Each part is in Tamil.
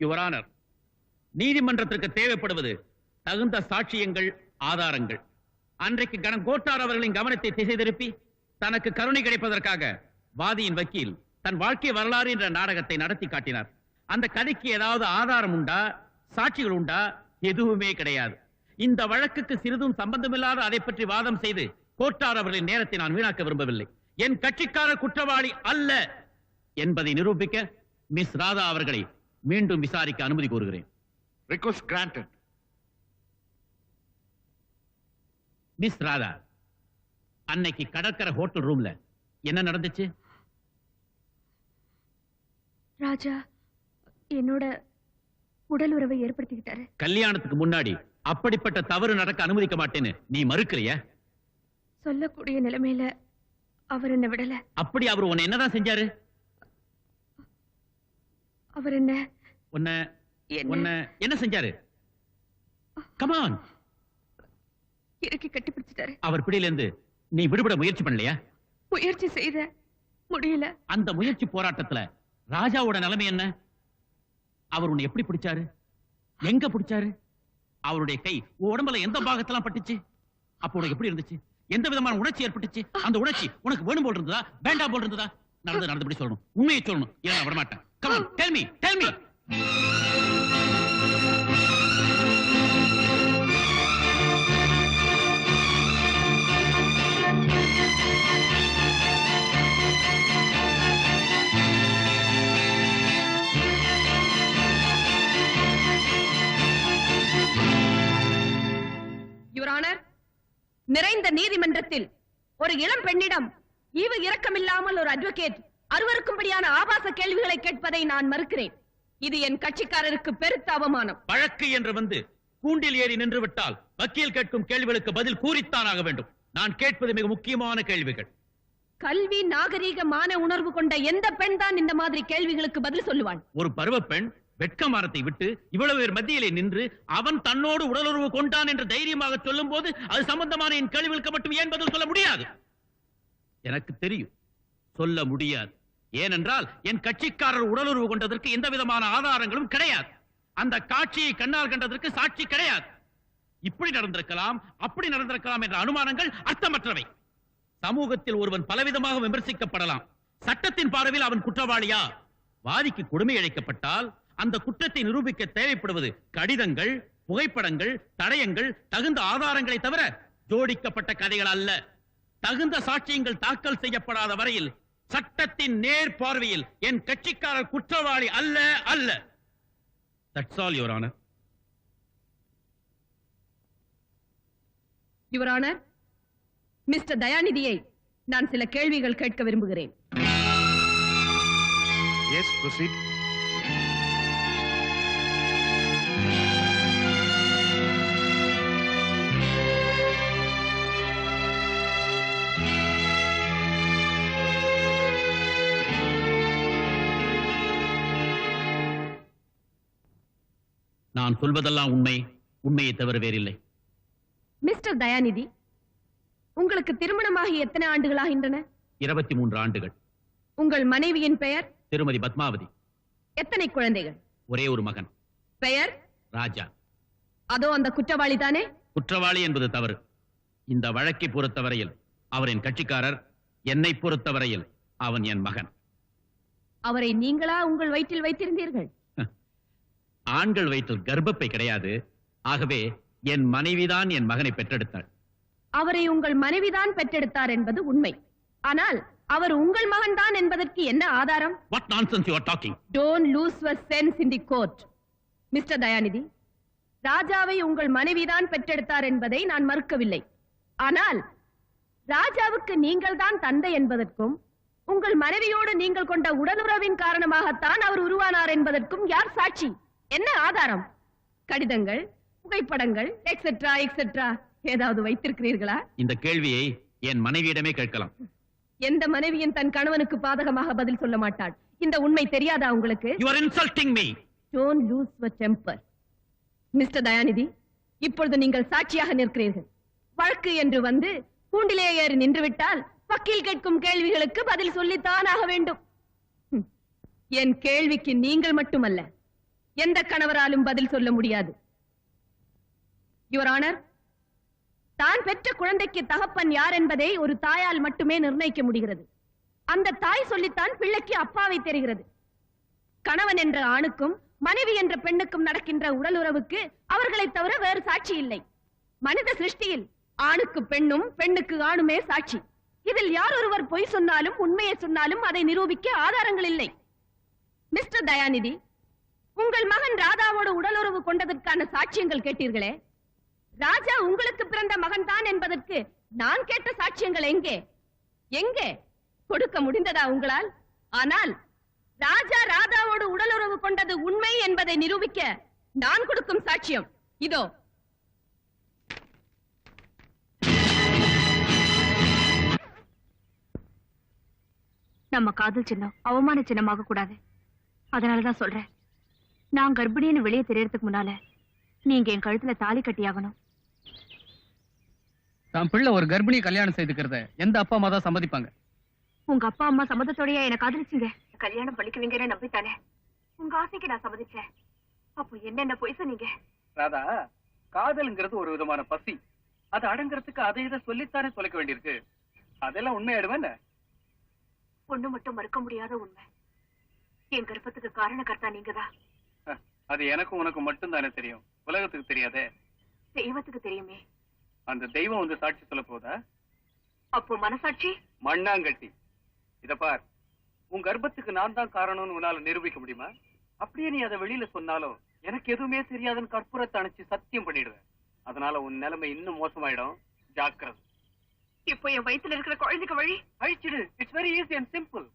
யுவரானர் நீதிமன்றத்திற்கு தேவைப்படுவது தகுந்த சாட்சியங்கள் ஆதாரங்கள். அன்றைக்கு கணம் கோட்டார் அவர்களின் கவனத்தை திசை திருப்பி தனக்கு கருணை கிடைப்பதற்காக வாதியின் வக்கீல் தன் வாழ்க்கை வரலாறு என்ற நாடகத்தை நடத்தி காட்டினார். அந்த கதைக்கு ஏதாவது ஆதாரம் உண்டா? சாட்சிகள் உண்டா? எதுவுமே கிடையாது. இந்த வழக்குக்கு சிறிதும் சம்பந்தமில்லாத அதை பற்றி வாதம் செய்து கோட்டார் அவர்களின் நேரத்தை நான் வீணாக்க விரும்பவில்லை. என் கட்சிக்காரர் குற்றவாளி அல்ல என்பதை நிரூபிக்க மிஸ் ராதா அவர்களை மீண்டும் விசாரிக்க அனுமதி கோருகிறேன். ரிக்வஸ்ட் கிராண்டட் மிஸ் ராதா அன்னைக்கு கடற்கரை ஹோட்டல் ரூம்ல என்ன நடந்துச்சு? ராஜா என்னோட உடல் உறவை ஏற்படுத்திக்கிட்டாரு. கல்யாணத்துக்கு முன்னாடி அப்படிப்பட்ட தவறு நடக்க அனுமதிக்க மாட்டேன்னு நீ மறுக்கிறிய? சொல்லக்கூடிய நிலைமையில அவர் என்ன விடல. அப்படி அவர் உன்னை என்னதான் செஞ்சாரு? அவர் என்ன உன்னை என்ன செஞ்சாரு? கமான் இறுக்கி கட்டி பிடிச்சிட்டாரு. அவர் பிடியில இருந்து நீ விடுபட முயற்சி பண்ணலையா? முயற்சி செய்த. முடியல. அந்த முயற்சி போராட்டத்துல ராஜாவோட நிலைமை என்ன? அவர் உன்னை எப்படி பிடிச்சாரு? எங்க பிடிச்சாரு? அவருடைய கை உடம்புல எந்த பாகத்தெல்லாம் பட்டுச்சு? அப்போ உனக்கு எப்படி இருந்துச்சு? எந்த விதமான உணர்ச்சி ஏற்பட்டுச்சு? அந்த உணர்ச்சி உனக்கு வேணும் போல் இருந்ததா? வேண்டாம் போல் இருந்ததா? நடந்து நடந்தபடி சொல்லணும். உண்மையை சொல்லணும். நான் விடமாட்டேன் come on tell me tell me நிறைந்த நீதிமன்றத்தில் ஒரு இளம் பெண்ணிடம் ஈவு இரக்கமில்லாமல் ஒரு அட்வொகேட் அருவருக்கும்படியான ஆபாச கேள்விகளை கேட்பதை நான் மறுக்கிறேன். இது என் கட்சிக்காரருக்கு பெருத்த அவமானம். வழக்கு என்று வந்து கூண்டில் ஏறி நின்று விட்டால் வக்கீல் கேட்கும் கேள்விகளுக்கு பதில் கூறித்தான் ஆக வேண்டும். நான் கேட்பது மிக முக்கியமான கேள்விகள். கல்வி நாகரீக மான உணர்வு கொண்ட எந்த பெண் தான் இந்த மாதிரி கேள்விகளுக்கு பதில் சொல்லுவாள்? ஒரு பருவ பெண் வெட்கமாரத்தை விட்டு இவ்வளவு பேர் மத்தியிலே நின்று அவன் தன்னோடு உடலுறவு கொண்டான் என்று தைரியமாக சொல்லும் போது அது சம்பந்தமான என் கேள்விகளுக்கு மட்டும் ஏன் பதில் சொல்ல முடியாது? எனக்கு தெரியும். சொல்ல முடியாது. ஏனென்றால் என் கட்சிக்காரர் உடலுறவு கொண்டதற்கு எந்த விதமான ஆதாரங்களும் கிடையாது. அந்த காட்சியை கண்ணால் கண்டதற்கு சாட்சி கிடையாது. இப்படி நடந்திருக்கலாம் அப்படி நடந்திருக்கலாம் என்ற அனுமானங்கள் அர்த்தமற்றவை. சமூகத்தில் ஒருவன் பலவிதமாக விமர்சிக்கப்படலாம். சட்டத்தின் பார்வையில் அவன் குற்றவாளியா? வாதிக்கு கொடுமை அழைக்கப்பட்டால் அந்த குற்றத்தை நிரூபிக்க தேவைப்படுவது கடிதங்கள் புகைப்படங்கள் தடயங்கள் தகுந்த ஆதாரங்களை தவிர ஜோடிக்கப்பட்ட கதைகள் அல்ல. தகுந்த சாட்சியங்கள் தாக்கல் செய்யப்படாத வரையில் சட்டத்தின் நேர் பார்வையில் என் கட்சிக்காரர் குற்றவாளி அல்ல அல்ல. That's all your honour your honour mister தயாநிதியை நான் சில கேள்விகள் கேட்க விரும்புகிறேன். Yes, proceed. நான் சொல்வதெல்லாம் உண்மை. உண்மையை தவிர வேறில்லை. மிஸ்டர் தயாநிதி உங்களுக்கு திருமணமாகி எத்தனை ஆண்டுகளாகின்றன இருபத்தி மூன்று ஆண்டுகள். உங்கள் மனைவியின் பெயர்? திருமதி பத்மாவதி. எத்தனை குழந்தைகள்? ஒரே ஒரு மகன். பெயர்? ராஜா. அதோ அந்த குற்றவாளி தானே? குற்றவாளி என்பது தவறு. இந்த வழக்கை பொறுத்தவரையில் அவர் என் கட்சிக்காரர் என்னை பொறுத்தவரையில் அவன் என் மகன். அவரை நீங்களா உங்கள் வயிற்றில் வைத்திருந்தீர்கள்? ஆண்கள் வயிற்றில் கர்ப்பப்பை கிடையாது. ஆகவே என் மனைவிதான் என் மகனை பெற்றெடுத்தாள். அவரை உங்கள் மனைவிதான் பெற்றெடுத்தார் என்பது உண்மை. ஆனால் அவர் உங்கள் மகன்தான் என்பதற்கு என்ன ஆதாரம்? What nonsense you are talking don't lose your sense in the court mister Dayanidhi ராஜாவை உங்கள் மனைவிதான் பெற்றெடுத்தார் என்பதை நான் மறுக்கவில்லை. ஆனால் ராஜாவுக்கு நீங்கள் தான் தந்தை என்பதற்கும் உங்கள் மனைவியோடு நீங்கள் கொண்ட உடலுறவின் காரணமாகத்தான் அவர் உருவானார் என்பதற்கும் யார் சாட்சி? என்ன ஆதாரம்? கடிதங்கள் புகைப்படங்கள் எக்ஸெட்ரா எக்ஸெட்ரா ஏதாவது வைத்திருக்கிறீர்களா? இந்த கேள்வியை என் மனைவியிடமே கேட்கலாம். எந்த மனைவியின் தன் கணவனுக்கு பாதகமாக பதில் சொல்ல மாட்டாள்? இந்த உண்மை தெரியாதா உங்களுக்கு? You are insulting me don't lose your temper mister Dayanidhi இப்பொழுது நீங்கள் சாட்சியாக நிற்கிறீர்கள். வழக்கு என்று வந்து கூண்டிலே ஏறி நின்றுவிட்டால் வக்கீல் கேட்கும் கேள்விகளுக்கு பதில் சொல்லித்தான் ஆக வேண்டும். என் கேள்விக்கு நீங்கள் மட்டுமல்ல எந்த கணவராலும் பதில் சொல்ல முடியாது. யுவர் ஆனர் தான் பெற்ற குழந்தைக்கு தகப்பன் யார் என்பதை ஒரு தாயால் மட்டுமே நிர்ணயிக்க முடிகிறது. அந்த தாய் சொல்லித்தான் பிள்ளைக்கு அப்பாவை தெரிகிறது. கணவன் என்ற ஆணுக்கும் மனைவி என்ற பெண்ணுக்கும் நடக்கின்ற உடல் உறவுக்கு அவர்களை தவிர வேறு சாட்சி இல்லை. மனித சிருஷ்டியில் ஆணுக்கு பெண்ணும் பெண்ணுக்கு ஆணுமே சாட்சி. இதில் யார் ஒருவர் பொய் சொன்னாலும் உண்மையை சொன்னாலும் அதை நிரூபிக்க ஆதாரங்கள் இல்லை. மிஸ்டர் தயாநிதி உங்கள் மகன் ராதாவோடு உடலுறவு கொண்டதற்கான சாட்சியங்கள் கேட்டீர்களே? ராஜா உங்களுக்கு பிறந்த மகன் தான் என்பதற்கு நான் கேட்ட சாட்சியங்கள் எங்கே? எங்கே? கொடுக்க முடிந்ததா உங்களால்? ஆனால் ராஜா ராதாவோடு உடலுறவு கொண்டது உண்மை என்பதை நிரூபிக்க நான் கொடுக்கும் சாட்சியம். இதோ. நம்ம காதல் சின்னம் அவமான சின்னமாக கூடாது. அதனாலதான் சொல்றேன். நான் கர்ப்பிணின்னு வெளியே தெரியறதுக்கு முன்னால நீங்க என் கழுத்துல தாலி கட்டியாகணும். தான் பிள்ளை ஒரு கர்ப்பிணி கல்யாணம் செய்துக்கிறத எந்த அப்பா அம்மா தான் சம்மதிப்பாங்க? உங்க அப்பா அம்மா சம்மதத்தோடய என்ன காதலிச்சீங்க. கல்யாணம் பண்ணிக்குவீங்கன்னு நம்பித்தானே. உங்க ஆசைக்கு நான் சம்மதிச்சேன். அப்போ என்னென்ன பொய் சொன்னீங்க ராதா காதல்ங்கிறது ஒரு விதமான பசி. அது அடங்குறதுக்கு அதை இதை சொல்லித்தானே தொலைக்க வேண்டியிருக்கு. அதெல்லாம் உண்மையாடுவேன் ஒண்ணு மட்டும் மறுக்க முடியாத உண்மை. என் கர்ப்பத்துக்கு காரணக்கர்த்தா நீங்கதான். அது எனக்கும் உனக்கு மட்டும் தானே தெரியும்? உலகத்துக்கு தெரியாதே? தெய்வத்துக்கு தெரியுமே. அந்த தெய்வம் வந்து சாட்சி சொல்ல போதா? அப்போ மனசாட்சி? மண்ணாங்கட்டி. இத பார். உன் கர்ப்பத்துக்கு நான் தான் காரணம்னு உன்னால நிரூபிக்க முடியுமா? அப்படியே நீ அதை வெளியில சொன்னாலும் எனக்கு எதுவுமே தெரியாதுன்னு கற்பூரத்தை அணைச்சு சத்தியம் பண்ணிடுவேன். அதனால உன் நிலைமை இன்னும் மோசமாயிடும். ஜாக்கிரதை. இப்போ என் வயித்துல இருக்கிற குழந்தைக்கு வழி? அழிச்சிடு. It's very easy and simple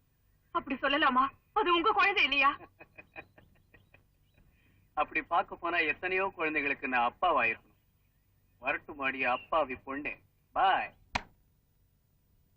அப்படி சொல்லலாமா? அது உங்க குழந்தை இல்லையா? அப்படி பார்க்க போனா எத்தனையோ குழந்தைகளுக்கு நான் அப்பாவாயிருக்கணும். வரட்டு மாடிய அப்பாவி பொண்ணு. பாய்